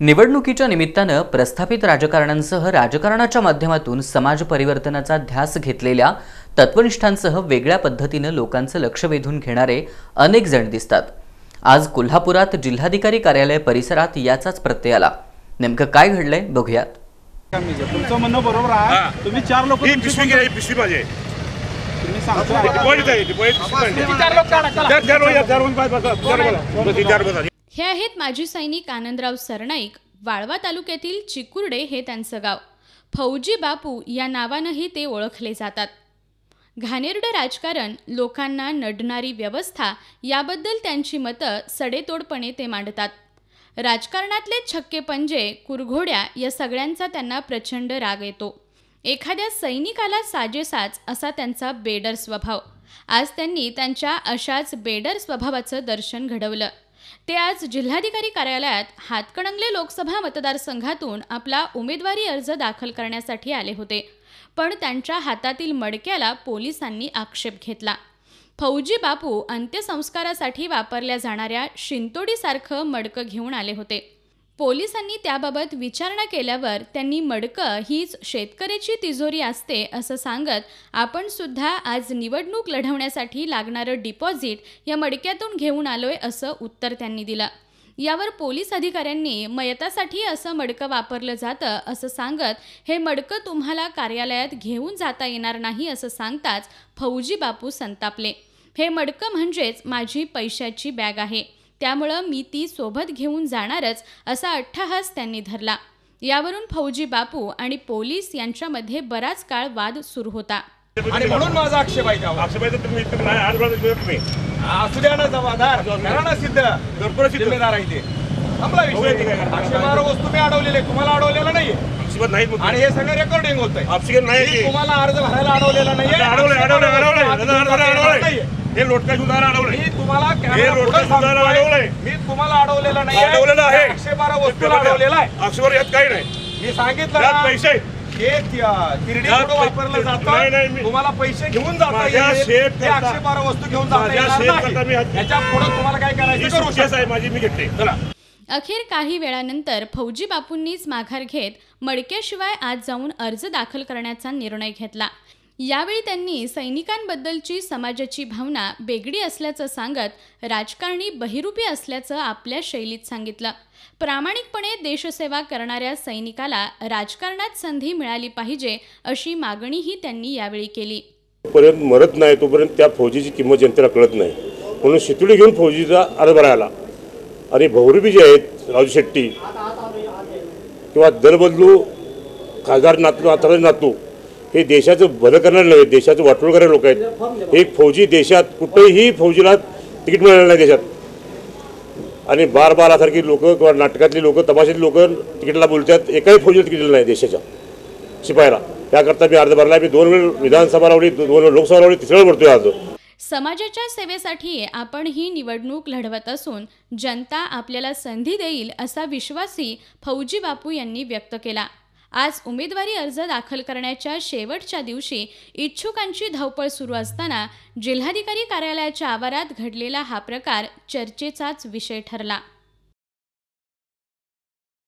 निवडणुकीच्या निमित्तानं प्रस्थापित राजकारण्यांसह राजकारणाच्या माध्यमातून समाज परिवर्तनाचा ध्यास घेतलेल्या तत्वनिष्ठांसह वेगळ्या पद्धतीनं लोकांचं लक्ष वेधून घेणारे अनेक जण दिसतात आज कोल्हापुरात जिल्हाधिकारी कार्यालय परिसरात याचाच प्रत्यय आला नेमकं काय घडलंय बघूयात तुमचं म्हणणं बरोबर आहे तुम्ही चार लोक ही ही तुम्ही हे आहेत माजी सैनिक आनंदराव सरनाईक वाळवा तालुक्यातील चिकुर्डे हे त्यांचं गाव. फौजी बापू या नावानंही ते ओळखले जातात. घाणेरडं राजकारण लोकांना नडणारी व्यवस्था याबद्दल त्यांची मतं सडेतोडपणे ते मांडतात. राजकारणातले छक्के पंजे कुरघोड्या या सगळ्यांचा त्यांना प्रचंड राग येतो. एखाद्या सैनिकाला साजेसाच असा त्यांचा बेडर स्वभाव. आज त्यांनी त्यांच्या अशाच बेडर स्वभावाचं दर्शन घडवलं. ते आज जिल्हाधिकारी कार्यालयात हातकणंगले लोकसभा मतदारसंघातून आपला उमेदवारी अर्ज दाखल करण्यासाठी आले होते. पण त्यांच्या हातातील मडक्याला पोलिसांनी आक्षेप घेतला. फौजी बापू अंत्यसंस्कारासाठी वापरल्या जाणाऱ्या शिंतोडीसारखं मडकं घेऊन आले होते. पोलिसांनी त्याबाबत विचारणा केल्यावर त्यांनी मडकं हीच शेतकऱ्याची तिजोरी असते असं सांगत आपण सुद्धा आज निवडणूक लढवण्यासाठी लागणारं डिपॉझिट या मडक्यातून घेऊन आलोय असं उत्तर त्यांनी दिलं. यावर पोलीस अधिकाऱ्यांनी मयतासाठी असं मडकं वापरलं जातं असं सांगत हे मडकं तुम्हाला कार्यालयात घेऊन जाता येणार नाही असं सांगताच फौजी बापू संतापले. हे मडकं म्हणजेच माझी पैशाची बॅग आहे. त्यामुळं मी ती सोबत घेऊन जाणारच असा अट्टहास त्यांनी धरला. यावरून फौजी बापू आणि पोलीस यांच्यामध्ये बराच काळ वाद सुरू होता. आणि म्हणून माझा आक्षेप आहे तुम्ही नाही तुम्ही. असू द्या ना जबाबदार. करा ना सिद्ध. भरपूर सिद्ध. जिम्मेदार आहे ते. संपला की विषय काय करता. आक्षेपार्ह वस्तू मी अडवलेले तुम्हाला अडवलेला मग आणि हे सगळं रेकॉर्डिंग होत आहे नाही की. तुम्हाला अर्ज भरायला अडवलेला नाहीये अडवलंय अडवलंय अडवलंय आक्षेपार्ह दादा, वस्तू अडवलंय हाती अडवलंय नाहीये. हे लोटका सुधार अडवलंय. मी तुम्हाला हे कॅमेरा रोडला पुढं सुद्धा सांगतोय. अडवलंय. मी तुम्हाला अडवलेला नाही अडवलेलं आहे. आक्षेपार्ह वस्तूला अडवलेला आहे. आक्षेपावर यात काही नाही. मी सांगितलं यात ना, पैसे आहेत. हे ति- तिरडी यात पुढं वापरलं पैसे- जातं? नाही, नाही, मी- तुम्हाला पैसे घेऊन जाता माझ्या येईल. शेत ते करता- आक्षेपार्ह वस्तू घेऊन जाता माझ्या येणार शेत करता मी नाही हात- याच्यापुढे तुम्हाला काय ही करायचं करू सुटकेस शकता? आहे माझी मी घेतली. चला. अखेर काही वेळानंतर फौजी बापूंनीच माघार घेत मडक्याशिवाय आज जाऊन अर्ज दाखल करण्याचा निर्णय घेतला. यावेळी त्यांनी सैनिकांबद्दलची समाजाची भावना बेगडी असल्याचं सांगत राजकारणी बहिरूपी असल्याचं आपल्या शैलीत सांगितलं. प्रामाणिकपणे देशसेवा करणाऱ्या सैनिकाला राजकारणात संधी मिळाली पाहिजे अशी मागणीही त्यांनी यावेळी केली. पर्यंत मरत नाही तोपर्यंत त्या फौजीची किंमत जनतेला कळत नाही. म्हणून शितुडी घेऊन फौजीचा अर्ज भरायला आणि बहुरूपी जे आहेत राजू शेट्टी किंवा दलबदलू खासदार नातू आता नातू हे देशाचं भलं करणारे नव्हे देशाचं वाटोळ करणारे लोक आहेत. एक फौजी देशात कुठेही फौजीला तिकीट मिळालं नाही देशात. आणि बार बारासारखी लोक किंवा नाटकातली लोक तमाशातली लोक तिकीटला बोलतात एकाही फौजीला तिकीट दिलं नाही देशाच्या शिपायाला. त्याकरता मी अर्ज भरला मी दोन वेळ विधानसभा लावली दोन वेळ लोकसभा लावली तिसऱ्या वेळ भरतोय अर्ज समाजाच्या सेवेसाठी आपण ही निवडणूक लढवत असून जनता आपल्याला संधी देईल असा विश्वासही फौजी बापू यांनी व्यक्त केला. आज उमेदवारी अर्ज दाखल करण्याच्या शेवटच्या दिवशी इच्छुकांची धावपळ सुरू असताना जिल्हाधिकारी कार्यालयाच्या आवारात घडलेला हा प्रकार चर्चेचाच विषय ठरला.